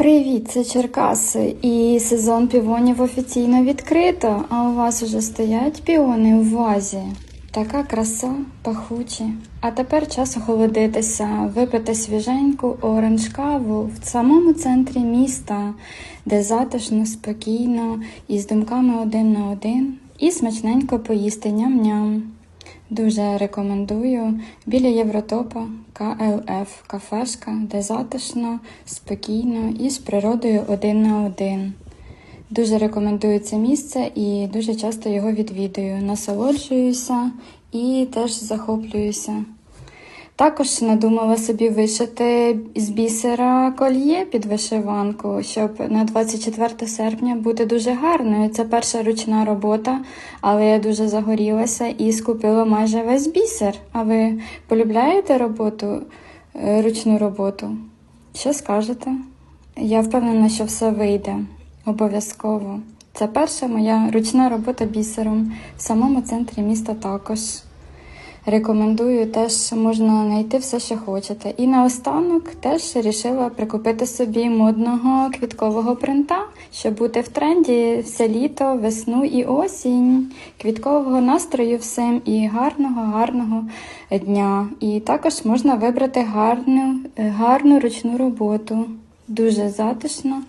Привіт, це Черкаси. І сезон півонів офіційно відкрито. А у вас уже стоять піони у вазі. Така краса, пахучі. А тепер час охолодитися, випити свіженьку оранж каву в самому центрі міста, де затишно, спокійно і з думками один на один, і смачненько поїсти ням-ням. Дуже рекомендую біля Євротопа КЛФ кафешка, де затишно, спокійно і з природою один на один. Дуже рекомендую це місце і дуже часто його відвідую. Насолоджуюся і теж захоплююся. Також надумала собі вишити з бісера кольє під вишиванку, щоб на 24 серпня бути дуже гарною. Це перша ручна робота, але я дуже загорілася і скупила майже весь бісер. А ви полюбляєте роботу, е, ручну роботу? Що скажете? Я впевнена, що все вийде обов'язково. Це перша моя ручна робота бісером в самому центрі міста також. Рекомендую теж можна знайти все, що хочете. І наостанок теж вирішила прикупити собі модного квіткового принта, щоб бути в тренді все літо, весну і осінь. Квіткового настрою всім і гарного, гарного дня. І також можна вибрати гарну, гарну ручну роботу. Дуже затишно